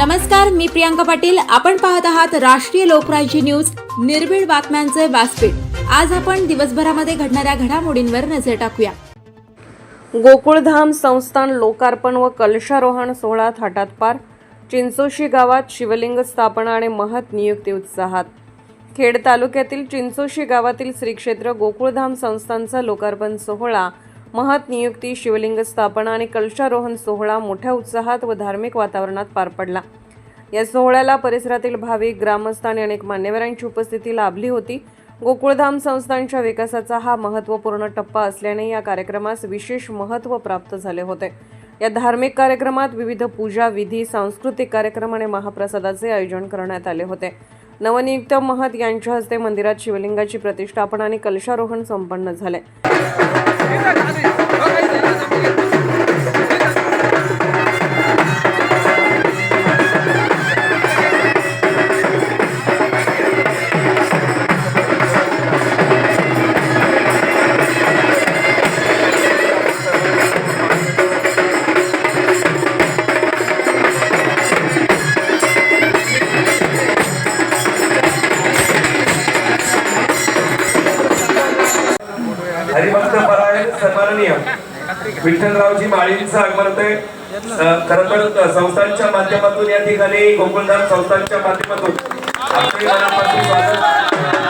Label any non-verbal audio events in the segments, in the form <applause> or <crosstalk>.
नमस्कार मी प्रियांका पाटील. आपण पाहत आहात राष्ट्रीय लोकराज्य न्यूज. निर्भीड बातम्यांचे व्यासपीठ. आज आपण दिवसभरामध्ये घडणाऱ्या घडामोडींवर नजर टाकूया. गोकुळधाम संस्थान लोकार्पण व कलशारोहण सोहळा थाटात पार. चिंचोशी गावात शिवलिंग स्थापना आणि महत नियुक्ती उत्साहात. खेड तालुक्यातील चिंचोशी गावातील श्री क्षेत्र गोकुळधाम संस्थानचा लोकार्पण सोहळा महत नियुक्ती शिवलिंग स्थापना आणि कलशारोहण सोहळा मोठ्या उत्साहात व धार्मिक वातावरणात पार पडला. या सोहळ्याला परिसरातील भाविक ग्रामस्थ आणि अनेक मान्यवरांची उपस्थिती लाभली होती. गोकुळधाम संस्थांच्या विकासाचा हा महत्त्वपूर्ण टप्पा असल्याने या कार्यक्रमास विशेष महत्त्व प्राप्त झाले होते. या धार्मिक कार्यक्रमात विविध पूजा विधी सांस्कृतिक कार्यक्रम आणि महाप्रसादाचे आयोजन करण्यात आले होते. नवनियुक्त महत यांच्या हस्ते मंदिरात शिवलिंगाची प्रतिष्ठापना आणि कलशारोहण संपन्न झाले. हरिभक्त विठ्ठलरावजी माळींचं आगमन होतंय. खर तर संस्थांच्या माध्यमातून या ठिकाणी गोकुळधाम संस्थांच्या माध्यमातून आपले मनापासून स्वागत.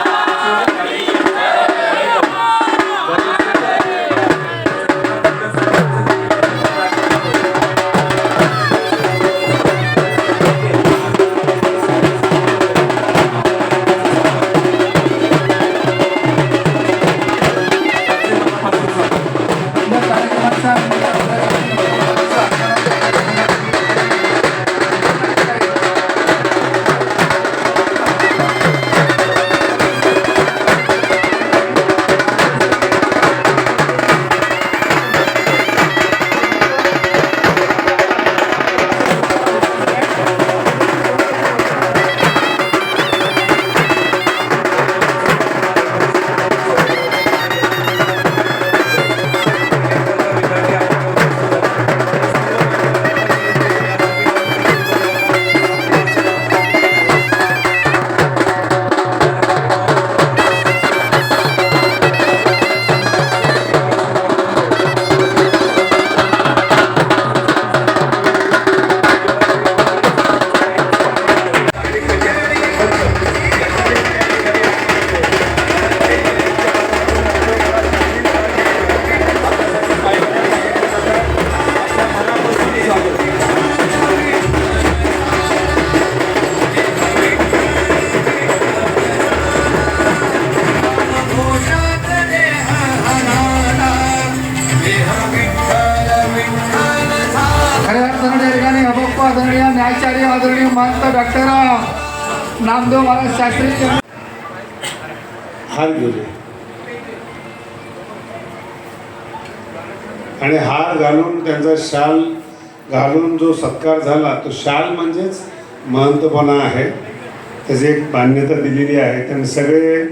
महंत डॉक्टर नामदेव महाराज शास्त्री हार गेले. आणि हार घालून त्यांचा शाल घालून जो सत्कार झाला तो शाल म्हणजेच महंतपणा आहे. त्याची एक मान्यता दिलेली आहे. त्यांनी सगळे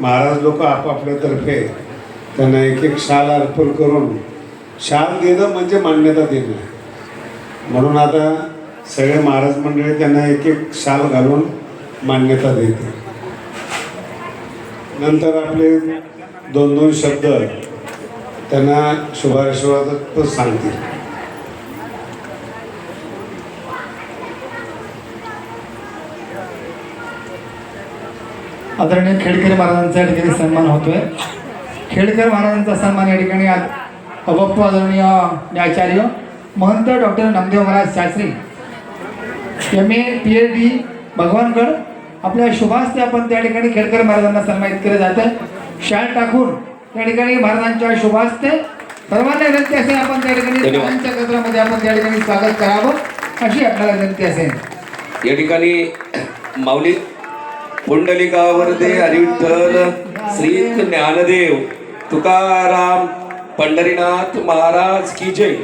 महाराज लोक आपापल्यातर्फे त्यांना एक एक शाल अर्पण करून शाल देणं म्हणजे मान्यता देणं. म्हणून आता सगळे महाराज मंडळी त्यांना एक एक शाल घालून मान्यता देते. नंतर आपले दोन दोन शब्द त्यांना शुभाशुभात सांगतील. आदरणीय खेडकर महाराजांचा या ठिकाणी सन्मान होतोय. खेडकर महाराजांचा सन्मान या ठिकाणी आज आदरणीय न्यायाचार्य महंत doctor Namdev Maharaj Shastri M A P H D Bhagwangad. आपल्या शुभास्ते आपण त्या ठिकाणी खेडकर महाराजांना सन्मानित केलं जातं. शाळ टाकून त्या ठिकाणी महाराजांच्या शुभास्ते. सर्वांना विनंती असेल आपण त्या ठिकाणी गजरामध्ये आपण त्या ठिकाणी स्वागत करावं अशी आपल्याला विनंती असेल. या ठिकाणी माऊली पुंडलिकावरदे हरिविठ्ठल श्री ज्ञानदेव तुकाराम पंढरीनाथ महाराज की जय.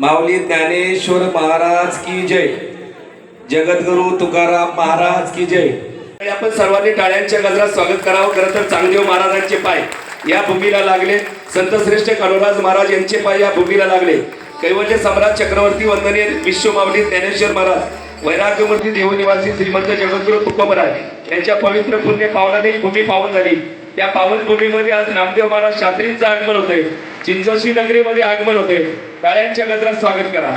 माऊली ज्ञानेश्वर महाराज की जय. जगद्गुरु तुकाराम महाराज की जय. आणि आपण सर्वांनी टाळ्यांच्या गजरात स्वागत करावं. खरं तर चांगदेव महाराजांचे पाय या भूमीला लागले. संत श्रेष्ठ कानोराज महाराज यांचे पाय या भूमीला लागले. कैवल्य सम्राट चक्रवर्ती वंदनीय विश्व माऊली ज्ञानेश्वर महाराज वैराग्यमूर्ती देवनिवासी श्रीमंत जगद्गुरु तुकोबराज यांच्या पवित्र पुण्य पावनाने भूमी पावन झाली. त्या पावन भूमीमध्ये आज नामदेव महाराज शास्त्रींचं आगमन होतंय. चिंचोशी नगरीमध्ये आगमन होते टाळ्यांच्या गजरात स्वागत करा.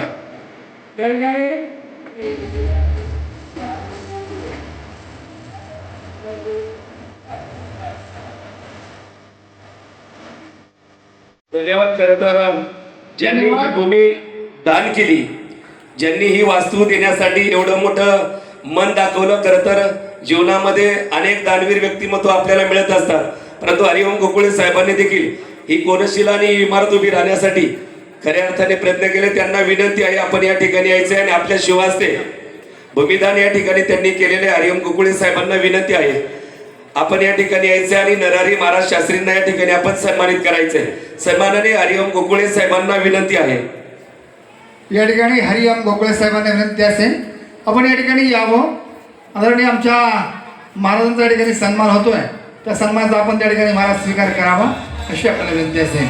धन्यवाद ज्यांनी ही भूमी दान केली ज्यांनी ही वास्तू देण्यासाठी एवढं मोठं मन दाखवलं खरं तर जीवनामध्ये अनेक दानवीर व्यक्तिमत्व आपल्याला मिळत असतात. परंतु हरिओम गोकुळे साहेबांनी देखील ही कोनशिला आणि इमारत उभी राहण्यासाठी खऱ्या अर्थाने प्रयत्न केले त्यांना विनंती आहे आपण या ठिकाणी यायचे आणि आपल्या शिवास्ते भूमिदान या ठिकाणी त्यांनी केलेले हरिओम गोकुळे साहेबांना विनंती आहे. आपण या ठिकाणी यायचे आणि नरारी महाराज शास्त्रींना या ठिकाणी आपण सन्मानित करायचंय. सन्मानाने हरिओम गोकुळे साहेबांना विनंती आहे. या ठिकाणी हरिओम गोकुळे साहेबांना विनंती असेल. आपण या ठिकाणी यावं. आदरणीय आमच्या महाराजांचा या ठिकाणी सन्मान होतोय. त्या सन्मानाचा आपण त्या ठिकाणी महाराज स्वीकार करावा अशी आपल्याला विनंती असेल.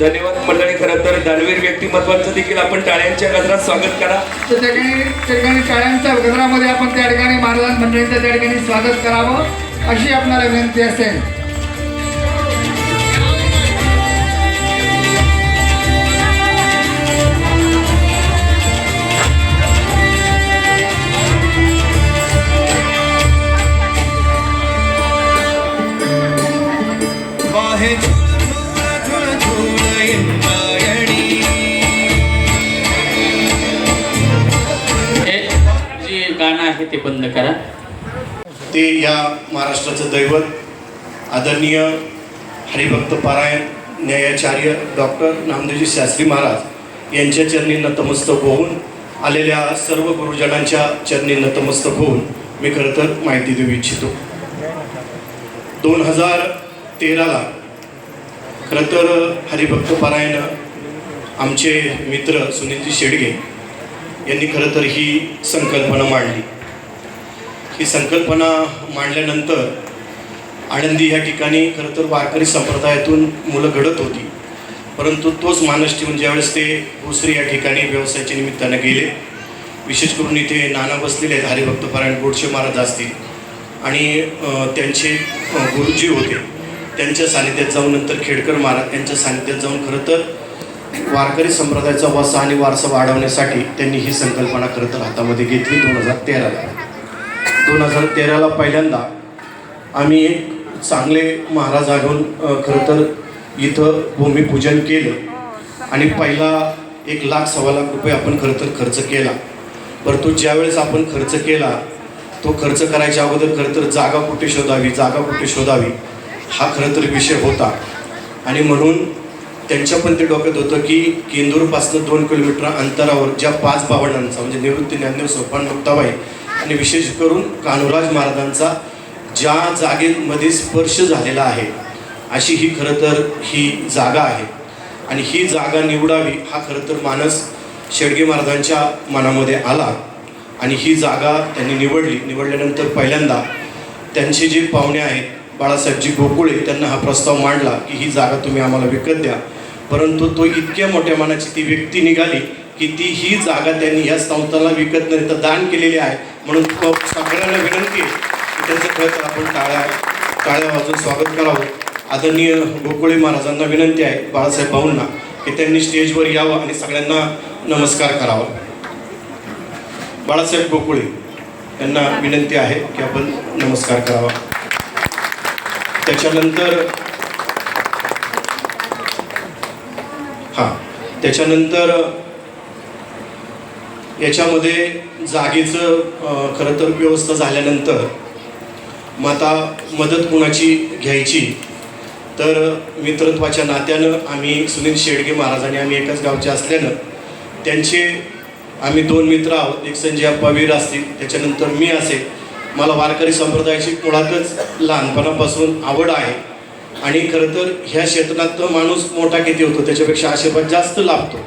धन्यवाद मंडळी खरं तर दानवीर व्यक्तिमत्वाचं देखील आपण टाळ्यांच्या गजरात स्वागत करा. तर त्या ठिकाणी त्या ठिकाणी टाळ्यांच्या गजरामध्ये आपण त्या ठिकाणी महाराज मंडळींचं त्या ठिकाणी स्वागत करावं अशी आपल्याला विनंती असेल. वाहे आहे ते बंद करा. ते या महाराष्ट्राचं दैवत आदरणीय हरिभक्त पारायण न्यायाचार्य डॉक्टर नामदेवजी शास्त्री महाराज यांच्या चरणी नतमस्तक होऊन आलेल्या सर्व गुरुजनांच्या चरणी नतमस्तक होऊन मी खरं तर माहिती देऊ इच्छितो. दोन हजार तेराला खरं तर हरिभक्त पारायण आमचे मित्र सुनीलजी शेडगे यांनी खरं तर ही संकल्पना मांडली. ही संकल्पना मांडल्यानंतर आनंदी ह्या ठिकाणी खरं तर वारकरी संप्रदायातून मुलं घडत होती. परंतु तोच मानस ठेवून ज्यावेळेस ते भोसरी या ठिकाणी व्यवसायाच्या निमित्तानं गेले विशेष करून इथे नाना बसलेले आहेत हरिभक्त पारायण गोडशे महाराज असतील आणि त्यांचे गुरुजी होते. त्यांच्या सानिध्यात जाऊन नंतर खेडकर महाराज त्यांच्या सानिध्यात जाऊन खरं तर वारकरी संप्रदायाचा वसा आणि वारसा वाढवण्यासाठी त्यांनी ही संकल्पना खरं तर हातामध्ये घेतली दोन हजार तेराला. दोन हजार तेराला पहिल्यांदा आम्ही एक चांगले महाराज घेऊन खरं तर इथं भूमिपूजन केलं. आणि पहिला एक लाख सव्वा लाख रुपये आपण खरं तर खर्च केला. परंतु ज्यावेळेस आपण खर्च केला तो खर्च करायच्या अगोदर खरं तर जागा कुठे शोधावी जागा कुठे शोधावी हा खरं तर विषय होता. आणि म्हणून त्यांच्या पण ते डोक्यात होतं की केंदूरपासून दोन किलोमीटर अंतरावर ज्या पाच भावंडांचा म्हणजे निवृत्ती ज्ञानदेव सोपान मुक्ताबाई आणि विशेष करून कान्होराज महाराजांचा ज्या जागेमध्ये स्पर्श झालेला आहे अशी ही खरं तर ही जागा आहे. आणि ही जागा निवडावी हा खरं तर मानस शेडगे महाराजांच्या मनामध्ये आला. आणि ही जागा त्यांनी निवडली. निवडल्यानंतर पहिल्यांदा त्यांचे जे पाहुणे आहेत बाळासाहेबजी गोकुळे त्यांना हा प्रस्ताव मांडला की ही जागा तुम्ही आम्हाला विकत द्या. परंतु तो इतक्या मोठ्या मनाची ती व्यक्ती निघाली की ती ही जागा त्यांनी या संस्थाला विकत नाही तर दान केलेली आहे. म्हणून सगळ्यांना विनंती आहे की त्यांचं खरं तर आपण टाळ्या टाळ्या वाजून स्वागत करावं. आदरणीय गोकुळे महाराजांना विनंती आहे बाळासाहेब भाऊंना की त्यांनी स्टेजवर यावं आणि सगळ्यांना नमस्कार करावा. बाळासाहेब गोकुळे यांना विनंती आहे की आपण नमस्कार करावा. त्याच्यानंतर हां त्याच्यानंतर याच्यामध्ये जागेचं खरं तर व्यवस्था झाल्यानंतर मग आता मदत कुणाची घ्यायची? तर मित्रत्वाच्या नात्यानं आम्ही सुनील शेडगे महाराजांनी आम्ही एकाच गावचे असल्यानं त्यांचे आम्ही दोन मित्र आहोत. एक संजय अप्पा वीर असतील त्याच्यानंतर मी असेल. मला वारकरी संप्रदायाची मुळातच लहानपणापासून आवड आहे. आणि खरं तर ह्या क्षेत्रात माणूस मोठा किती होतो त्याच्यापेक्षा आशीर्वाद जास्त लाभतो.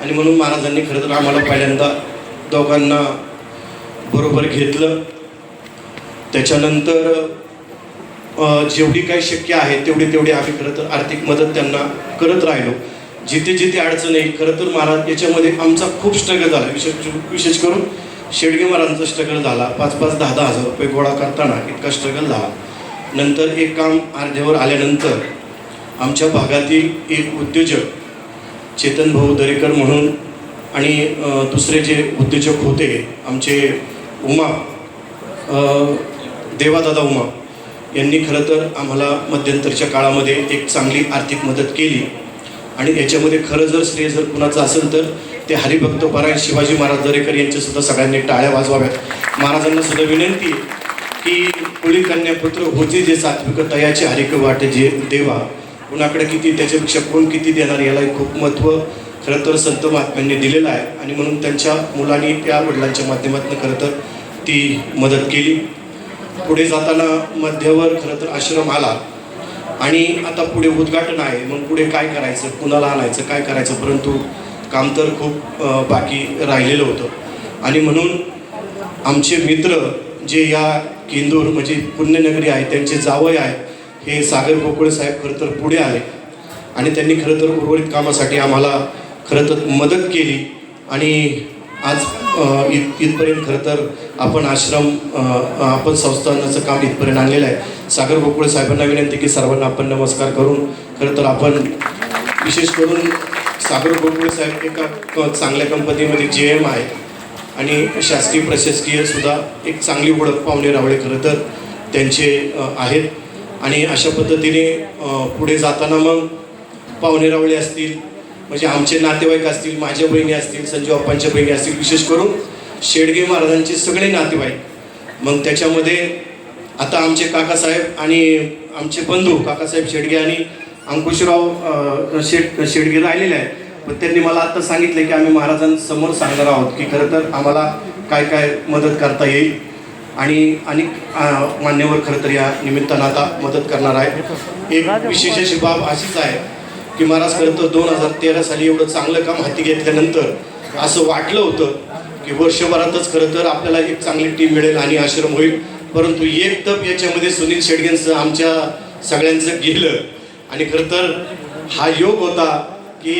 आणि म्हणून महाराजांनी खरं तर आम्हाला पहिल्यांदा दोघांना बरोबर घेतलं. त्याच्यानंतर जेवढी काही शक्य आहे तेवढी तेवढी आम्ही खरं तर आर्थिक मदत त्यांना करत राहिलो. जिथे जिथे अडचण येईल खरं तर महाराज याच्यामध्ये आमचा खूप स्ट्रगल झाला. विशेष विशेष करून शेडगे महाराजांचा स्ट्रगल झाला. पाच पाच दहा दहा हजार रुपये गोळा करताना इतका स्ट्रगल झाला. नंतर एक काम अर्ध्यावर आल्यानंतर आमच्या भागातील एक उद्योजक चेतन भाऊ दरेकर म्हणून आणि दुसरे जे उद्योजक होते आमचे उमा देवादादा उमा यांनी खरं तर आम्हाला मध्यंतरच्या काळामध्ये एक चांगली आर्थिक मदत केली. आणि याच्यामध्ये खरं जर श्रेय जर कुणाचं असेल तर ते हरिभक्त परायण शिवाजी महाराज दरेकर यांच्यासुद्धा सगळ्यांनी टाळ्या वाजवाव्यात. महाराजांना सुद्धा विनंती की कुळी कन्यापुत्र होते जे सात्विक तयाचे हरिक वाटे जे देवा कुणाकडे किती त्याच्यापेक्षा कोण किती देणार याला खूप महत्त्व खरं तर संत महात्म्यांनी दिलेलं आहे. आणि म्हणून त्यांच्या मुलांनी त्या वडिलांच्या माध्यमातून खरं तर ती मदत केली. पुढे जाताना मध्यावर खरं तर आश्रम आला. आणि आता पुढे उद्घाटन आहे. मग पुढे काय करायचं कुणाला आणायचं काय करायचं परंतु काम तर खूप बाकी राहिलेलं होतं. आणि म्हणून आमचे मित्र जे या केंदूर म्हणजे पुण्यनगरी आहे त्यांचे जावई आहेत हे सागर गोकुळे साहेब खरं तर पुढे आले. आणि त्यांनी खरं तर उर्वरित कामासाठी आम्हाला खरं तर मदत केली. आणि आज अ, इत इथपर्यंत खरं तर आपण आश्रम आपण संस्थानाचं काम इथपर्यंत आणलेलं आहे. सागर गोकुळे साहेबांना विनंती की सर्वांना आपण नमस्कार करून खरं तर आपण विशेष करून सागर गोकुळे साहेब एका चांगल्या कंपनीमध्ये जे एम आहे. आणि शासकीय प्रशासकीय सुद्धा एक चांगली ओळख पाहुणे रावळे खरं तर त्यांचे आहेत. आणि अशा पद्धतीने पुढे जाताना मग पाहुणे रावळे असतील म्हणजे आमचे नातेवाईक असतील माझ्या बहिणी असतील संजू अप्पांच्या बहिणी असतील विशेष करून शेडगे महाराजांचे सगळे नातेवाईक. मग त्याच्यामध्ये आता आमचे काकासाहेब आणि आमचे बंधू काकासाहेब शेडगे आणि अंकुशराव शेट शेड शेडगे राहिलेले आहेत. पण त्यांनी मला आत्ता सांगितलं की आम्ही महाराजांसमोर सांगणार आहोत की खरं तर आम्हाला काय काय मदत करता येईल. आणि अनेक मान्यवर खरं तर या निमित्तानं आता मदत करणार आहे. एक विशेष अशी बाब अशीच आहे की महाराज खरं तर दोन हजार तेरा साली एवढं चांगलं काम हाती घेतल्यानंतर असं वाटलं होतं की वर्षभरातच खरं तर आपल्याला एक चांगली टीम मिळेल आणि आश्रम होईल. परंतु एक तप याच्यामध्ये सुनील शेडगेंचं आमच्या सगळ्यांचं गेलं. आणि खरं तर हा योग होता की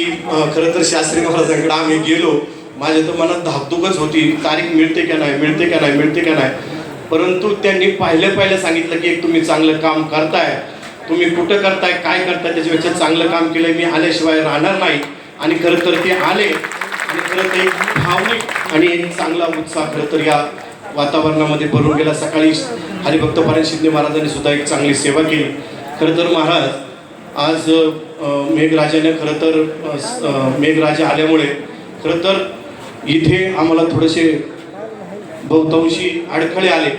खरं तर शास्त्री महाराजांकडे आम्ही गेलो. माझ्या तर मनात धाकधुकच होती तारीख मिळते का नाही मिळते का नाही मिळते का नाही. परंतु त्यांनी पाहिलं पाहिलं सांगितलं की एक तुम्ही चांगलं काम करताय. तुम्ही कुठं करताय काय करताय त्याच्यापेक्षा चांगलं काम केलंय मी आल्याशिवाय राहणार नाही. आणि खरं तर ते आले. आणि खरं तर भावनिक आणि एक चांगला उत्साह खरं तर या वातावरणामध्ये भरून गेला. सकाळी हरिभक्त पारायण शिंदे महाराजांनी सुद्धा एक चांगली सेवा केली. खरं तर महाराज आज मेघराजाने खरं तर मेघराजा आल्यामुळे खरं तर इथे आम्हाला थोडेसे बहुतांशी अडथळे आले.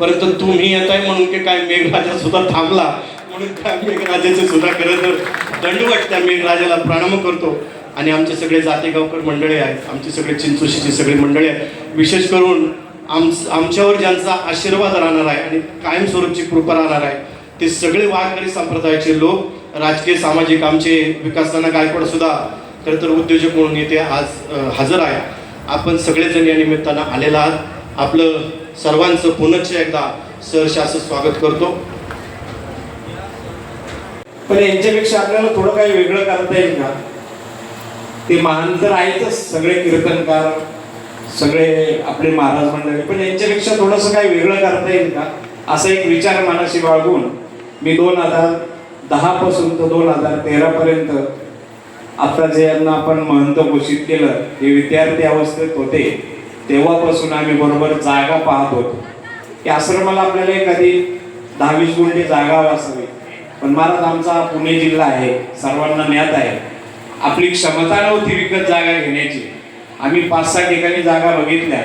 परंतु तुम्ही येत आहे म्हणून की काय मेघराजा सुद्धा थांबला. म्हणून काय मेघराजाचे सुद्धा खरं तर दंडवट त्या मेघराजाला प्रारंभ करतो. आणि आमचे सगळे जातेगावकर मंडळे आहेत. आमचे सगळे चिंचोशीची सगळी मंडळी आहेत. विशेष करून आम आमच्यावर ज्यांचा आशीर्वाद राहणार आहे आणि कायमस्वरूपची कृपा राहणार आहे ते सगळे वारकरी संप्रदायाचे लोक राजकीय सामाजिक आमचे विकासनाना गायकवाड सुद्धा खरं तर उद्योजक म्हणून येथे आज हजर आहे. आपण सगळेजण या निमित्तानं आलेला आहात. आपलं सर्वांचं पुनश्च एकदा सहर्ष असं स्वागत करतो. पण यांच्यापेक्षा आपल्याला थोडं काही वेगळं करता येईल का? ते महान तर आहेतच सगळे कीर्तनकार सगळे आपले महाराज मंडळी पण यांच्यापेक्षा थोडंसं काही वेगळं करता येईल का? असा एक विचार मनाशी बाळगून मी दोन हजार दहा पासून तर दोन हजार तेरा पर्यंत आता जे यांना आपण महंत घोषित केलं हे विद्यार्थी अवस्थेत होते. तेव्हापासून आम्ही बरोबर जागा पाहत. होतो की आश्रमाला आपल्याला एखादी दहावीस गुंठे जागा असावी. पण महाराज आमचा पुणे जिल्हा आहे सर्वांना ज्ञात आहे. आपली क्षमता नव्हती विकत जागा घेण्याची. आम्ही पाच सहा ठिकाणी जागा बघितल्या.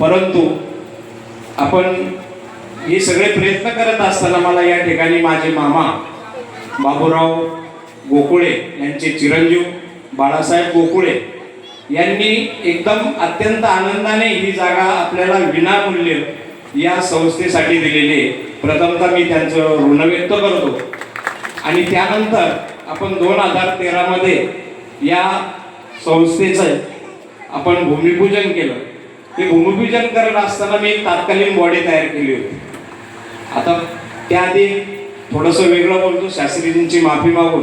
परंतु आपण हे सगळे प्रयत्न करत असताना मला या ठिकाणी माझे मामा बाबूराव गोकुळे यांचे चिरंजीव बाळासाहेब गोकुळे यांनी एकदम अत्यंत आनंदाने ही जागा आपल्याला विनामूल्य या संस्थेसाठी दिलेली आहे. प्रथमतः मी त्यांचं ऋण व्यक्त करतो. आणि त्यानंतर आपण दोन हजार तेरामध्ये या संस्थेचं आपण भूमिपूजन केलं. ते भूमिपूजन करत असताना मी तात्कालीन बॉडी तयार केली होती. आता त्याआधी थोडंसं वेगळं बोलतो शास्त्रीजींची माफी मागून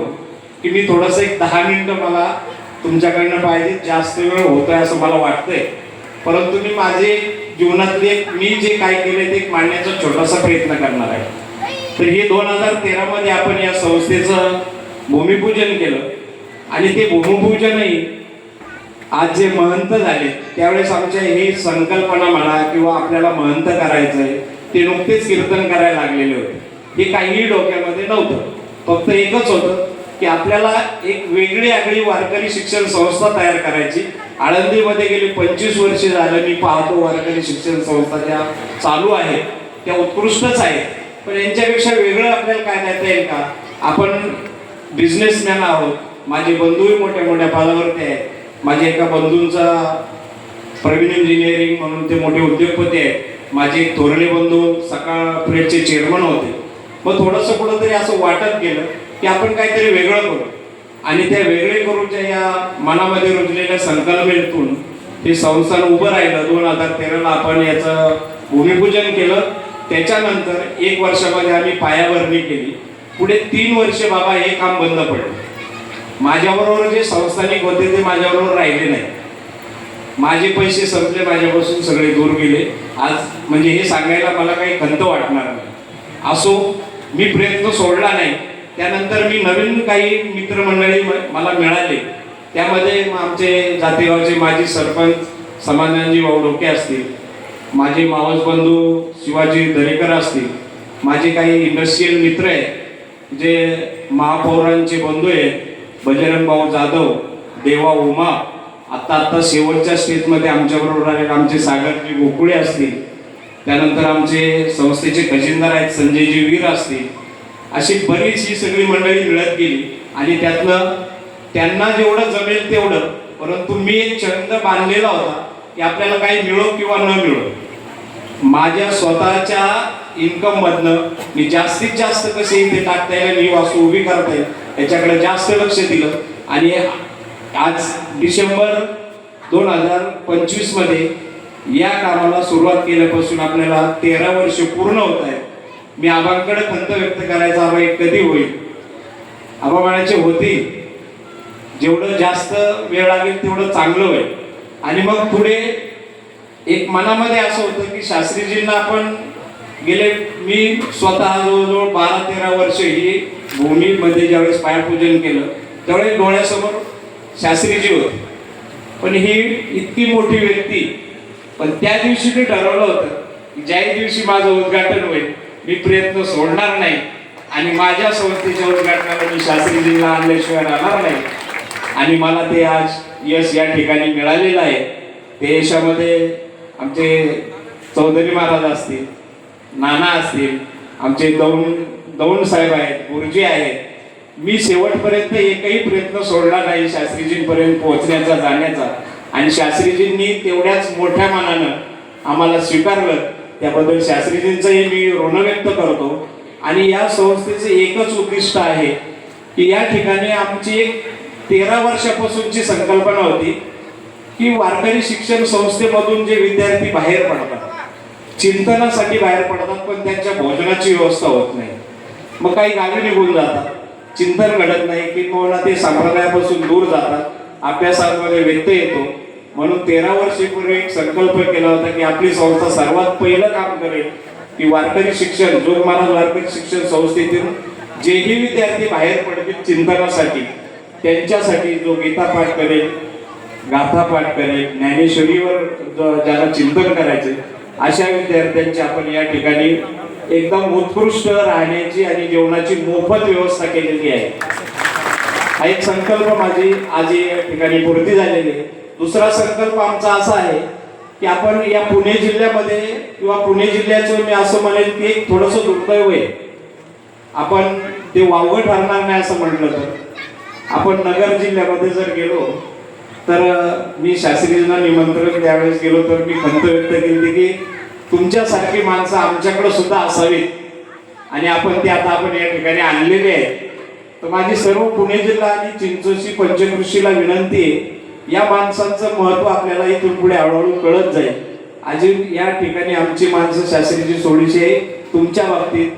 की मी थोडंसं एक दहा मिनटं मला तुमच्याकडनं पाहिजे जास्त वेळ होतोय असं मला वाटतंय. परंतु मी माझे जीवनातले एक- मी जे काय केले ते मांडण्याचा छोटासा प्रयत्न करणार आहे. तर हे दोन हजार तेरामध्ये आपण या संस्थेचं भूमिपूजन केलं. आणि ते भूमिपूजनही आज जे महंत झाले त्यावेळेस आमच्या ही संकल्पना म्हणा किंवा आपल्याला महंत करायचंय ते नुकतेच कीर्तन करायला लागलेले होते. हे काहीही डोक्यामध्ये नव्हतं. फक्त एकच होतं की आपल्याला एक वेगळी आगळी वारकरी शिक्षण संस्था तयार करायची. आळंदीमध्ये गेली पंचवीस वर्षे झालं मी पाहतो वारकरी शिक्षण संस्था ज्या चालू आहेत त्या उत्कृष्टच आहेत. पण यांच्यापेक्षा वेगळं आपल्याला काय देता येईल का? आपण बिझनेसमॅन आहोत. माझे बंधूही मोठ्या मोठ्या पालावरती आहेत. माझ्या एका बंधूंचा प्रवीण इंजिनिअरिंग म्हणून ते मोठे उद्योगपती आहेत. माझे एक थोरले बंधू सकाळ प्रेसचे चेअरमन होते. मग थोडंसं कुठंतरी असं वाटत गेलं की आपण काहीतरी वेगळं करू. आणि त्या वेगळे करूच्या या मनामध्ये रुजलेल्या संकल्पनेतून हे संस्थान उभं राहिलं. दोन हजार तेराला आपण याचं भूमिपूजन केलं. त्याच्यानंतर एक वर्षामध्ये आम्ही पायाभरणी केली. पुढे तीन वर्ष बाबा हे काम बंद पडलं. माझ्याबरोबर जे संस्थानिक होते ते माझ्याबरोबर राहिले नाही. माझे पैसे संपले माझ्यापासून सगळे दूर गेले. आज म्हणजे हे सांगायला मला काही खंत वाटणार नाही. असो मी प्रयत्न सोडला नाही. त्यानंतर मी नवीन काही मित्रमंडळी मला मिळाले. त्यामध्ये मग आमचे जातेगावचे माजी सरपंच समाधानजी भाऊ डोके असतील माझे मावस बंधू शिवाजी दरेकर असतील माझे काही इंडस्ट्रीयल मित्र आहेत जे महापौरांचे बंधू आहेत बजरंग भाऊ जाधव देवा उमा आत्ता आत्ता शेवटच्या स्टेजमध्ये आमच्याबरोबर आहेत आमचे सागरजी गोकुळे असतील त्यानंतर आमचे संस्थेचे खजिनदार आहेत संजयजी वीर असतील अशी बरीच ही सगळी मंडळी मिळत गेली. आणि त्यातलं त्यांना जेवढं जमेल तेवढं. परंतु मी एक छंद बांधलेला होता की आपल्याला काही मिळो किंवा न मिळो. माझ्या स्वतःच्या इन्कम मधनं मी जास्तीत जास्त कसे इथे टाकता येईल मी वास्तू उभी करता येईल याच्याकडे जास्त लक्ष दिलं. आणि आज डिसेंबर दोन हजार पंचवीसमध्ये या कामाला सुरुवात केल्यापासून आपल्याला तेरा वर्ष पूर्ण होत आहेत. मी आबांकडे खंत व्यक्त करायचा आबा एक कधी होईल? आबा म्हणायचे होतील जेवढं जास्त वेळ लागेल तेवढं चांगलं होईल. आणि मग पुढे एक मनामध्ये असं होतं की शास्त्रीजींना आपण गेले मी स्वतः जवळजवळ बारा तेरा वर्ष ही भूमीमध्ये ज्यावेळेस पायपूजन केलं त्यावेळेस डोळ्यासमोर शास्त्रीजी होते. पण ही इतकी मोठी व्यक्ती पण त्या दिवशी मी ठरवलं होतं ज्याही ज्या दिवशी माझं उद्घाटन होईल मी प्रयत्न सोडणार नाही आणि माझ्या संस्थेच्या उद्घाटनाला मी शास्त्रीजींना आणल्याशिवाय राहणार नाही. आणि मला ते आज यश या ठिकाणी मिळालेलं आहे. ते यशामध्ये आमचे चौधरी महाराज असतील नाना असतील आमचे दौंड दौंड साहेब आहेत गुरुजी आहेत. मी शेवटपर्यंत एकही प्रयत्न सोडला नाही शास्त्रीजींपर्यंत पोहोचण्याचा जाण्याचा. आणि शास्त्रीजींनी तेवढ्याच मोठ्या मानानं आम्हाला स्वीकारलं. त्याबद्दल शास्त्रीजींचंही मी ऋण व्यक्त करतो. आणि या संस्थेचं एकच उद्दिष्ट आहे की या ठिकाणी आमची एक तेरा वर्षापासूनची संकल्पना होती की वारकरी शिक्षण संस्थेमधून जे विद्यार्थी बाहेर पडतात चिंतनासाठी बाहेर पडतात पण त्यांच्या भोजनाची व्यवस्था होत नाही. मग काही गावी निघून जातात चिंतन घडत नाही की कोणा ते संप्रदायापासून दूर जातात अभ्यासामध्ये व्यत्यय येतो. म्हणून तेरा वर्षीपूर्वी एक संकल्प केला होता की आपली संस्था सर्वात पहिलं काम करेल की वारकरी शिक्षण जोग महाराज वारकरी शिक्षण संस्थेतून जेही विद्यार्थी बाहेर पडतील चिंतनासाठी त्यांच्यासाठी जो गीता पाठ करेल गाथा पाठ करेल ज्ञानेश्वरीवर ज्याला चिंतन करायचे अशा विद्यार्थ्यांची आपण या ठिकाणी एकदम उत्कृष्ट राहण्याची आणि जेवणाची मोफत व्यवस्था केलेली आहे. हा एक संकल्प माझी आज या ठिकाणी पूर्ती झालेली आहे. दुसरा संकल्प आमचा असा आहे की आपण या पुणे जिल्ह्यामध्ये किंवा पुणे जिल्ह्याचं मी असं म्हणेल की एक थोडंसं दुर्दैव आहे. आपण ते वावगं ठरणार नाही असं म्हटलं तर. आपण नगर जिल्ह्यामध्ये जर गेलो तर मी शास्त्रीजींना निमंत्रण त्यावेळेस गेलो तर मी खंत व्यक्त केली की तुमच्यासारखी माणसं आमच्याकडे सुद्धा असावीत. आणि आपण ते आता आपण या ठिकाणी आणलेले आहेत. तर माझी सर्व पुणे जिल्हा आणि चिंचोशी पंचकृषीला विनंती आहे या माणसांचं महत्त्व आपल्याला इथून पुढे हळूहळू कळत जाईल. अजून या ठिकाणी आमची माणसं शास्त्रीची थोडीशी आहे. तुमच्या बाबतीत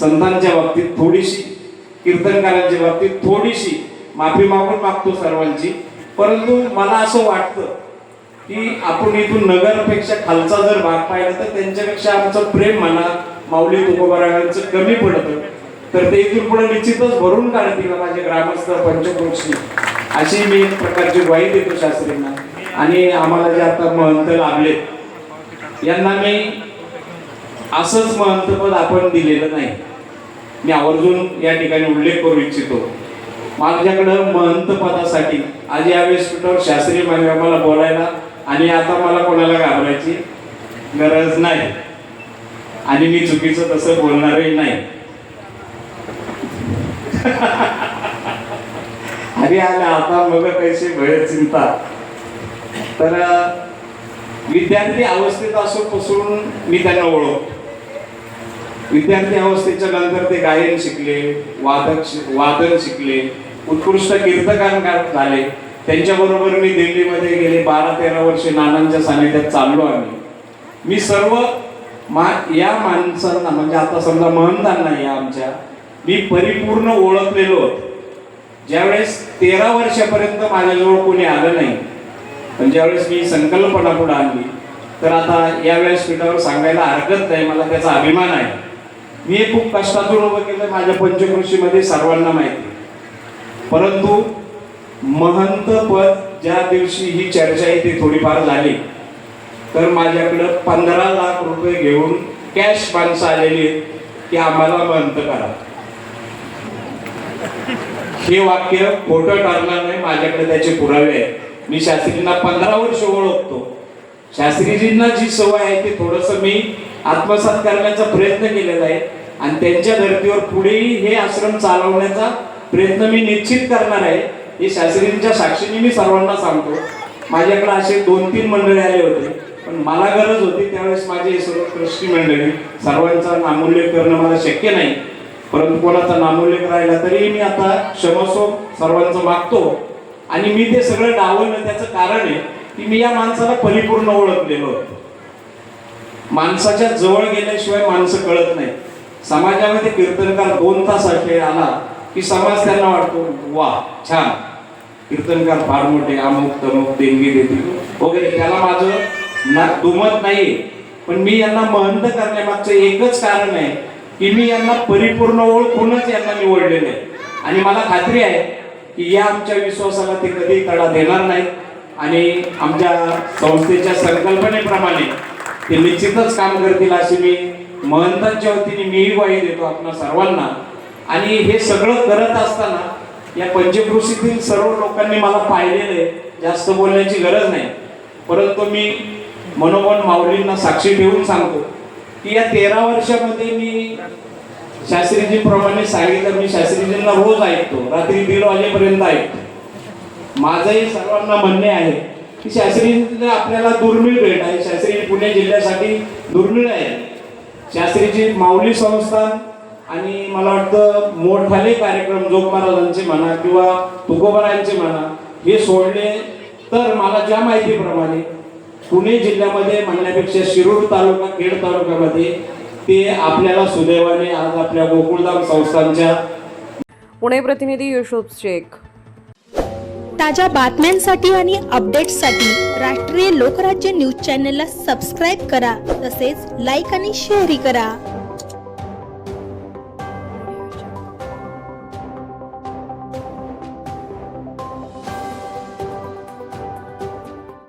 संतांच्या बाबतीत थोडीशी कीर्तनकारांच्या बाबतीत थोडीशी माफी मागून मागतो सर्वांची. परंतु मला असं वाटतं की आपण इथून नगरपेक्षा खालचा जर भाग पाहिला तर त्यांच्यापेक्षा आमचं प्रेम म्हणा माऊली तुकोबारागांचं कमी पडतं. तर ते इथून पुढे निश्चितच भरून काढतील माझे ग्रामस्थ पंचक्रोशी अशी मी एक प्रकारची ग्वाही देतो शास्त्रींना. आणि आम्हाला जे आता महंत लाभलेत यांना मी असंच महंतपद आपण दिलेलं नाही. मी आवर्जून या ठिकाणी उल्लेख करू इच्छितो. माझ्याकडं महंत पदासाठी आज या व्यासपीठावर शास्त्रीय मान्य मला बोलायला आणि आता मला कोणाला घाबरायची गरज नाही. आणि मी चुकीचं तसं बोलणारही नाही. <laughs> अरे आल्या आता मग कैसे भय चिंता तर विद्यार्थी अवस्थेत असून मी त्यांना ओळखतो. विद्यार्थी अवस्थेच्या नंतर ते गायन शिकले वादक वादन शिकले उत्कृष्ट कीर्तकांकार झाले. त्यांच्याबरोबर मी दिल्लीमध्ये गेले बारा तेरा वर्षे नानांच्या सानिध्यात चाललो आम्ही. मी सर्व मा या माणसांना म्हणजे आता समजा महंतांना या आमच्या मी परिपूर्ण ओळखलेलो होतो. ज्यावेळेस तेरा वर्षापर्यंत माझ्याजवळ कोणी आलं नाही पण ज्यावेळेस मी संकल्पना पुढे आणली तर आता या पीठावर सांगायला हरकत नाही मला त्याचा अभिमान आहे. मी खूप कष्टातून उभं केलं माझ्या पंचकृषीमध्ये सर्वांना माहिती. परंतु महंत पद ज्या दिवशी ही चर्चा इथे थोडीफार झाली. तर माझ्याकडं पंधरा लाख रुपये घेऊन कॅश माणसं आलेली आहेत की आम्हाला महंत करा. हे वाक्य खोटं ठरणार नाही माझ्याकडे त्याचे पुरावे आहेत. मी शास्त्रींना पंधरा वर्ष ओळखतो. शास्त्रीजींना जी सवय आहे ती थोडस मी आत्मसात करण्याचा प्रयत्न केलेला आहे. आणि त्यांच्या धर्तीवर पुढेही हे आश्रम चालवण्याचा प्रयत्न मी निश्चित करणार आहे. हे शास्त्रीजींच्या साक्षीने मी सर्वांना सांगतो. माझ्याकडे असे दोन तीन मंडळी आले होते पण मला गरज होती त्यावेळेस माझे सर्व ट्रस्टी मंडळी. सर्वांचा नामूल्य करणं मला शक्य नाही. परंतु कोणाचा नामोल्लेख राहिला तरी मी आता क्षमस्व सर्वांचं मागतो. आणि मी ते सगळं डावलं त्याचं कारण आहे की मी या माणसाला परिपूर्ण ओळखलेलो होतो माणसाच्या जवळ गेल्याशिवाय माणसं कळत नाही समाजामध्ये कीर्तनकार दोन तासाचे आला की समाज त्यांना वाटतो वा छान. कीर्तनकार फार मोठे अमुक तमुक देणगी देतील. वगैरे. त्याला माझं ना दुमत नाही पण मी यांना महंत करण्यामागचं एकच कारण आहे की मी यांना परिपूर्ण ओळखूनच यांना निवडलेले आहे आणि मला खात्री आहे की या आमच्या विश्वासाला ते कधी तडा देणार नाहीत. आणि आमच्या संस्थेच्या संकल्पनेप्रमाणे ते निश्चितच काम करतील अशी मी महंतांच्या वतीने मीही ग्वाही देतो आपल्या सर्वांना. आणि हे सगळं करत असताना या पंचकृषीतील सर्व लोकांनी मला पाहिलेलं आहे. जास्त बोलण्याची गरज नाही. परंतु मी मनोमन माऊलींना साक्षी ठेवून सांगतो की या तेरा वर्षामध्ये मी शास्त्रीजीप्रमाणे सांगितलं मी शास्त्रीजींना रोज ऐकतो रात्री दीड वाजेपर्यंत ऐकतो. माझंही सर्वांना म्हणणे आहे की शास्त्रीजींना आपल्याला दुर्मिळ भेट आहे. शास्त्री पुणे जिल्ह्यासाठी दुर्मिळ आहे. शास्त्रीजी माऊली संस्थान आणि मला वाटतं मोठाले कार्यक्रम जोग महाराजांचे म्हणा किंवा तुकोबारायांचे म्हणा हे सोडले तर मला ज्या माहितीप्रमाणे पुणे जिल्ह्यामध्ये म्हणण्यापेक्षा शिरूर तालुका खेड तालुक्यामध्ये ते आपल्याला सुदैवाने आज आपल्या गोकुळधाम संस्थांच्या पुणे प्रतिनिधी युसुफ शेख. ताज्या बातम्यांसाठी आणि अपडेट्ससाठी राष्ट्रीय लोकराज्य न्यूज चॅनलला सबस्क्राईब करा तसेच लाईक आणि शेअरही करा.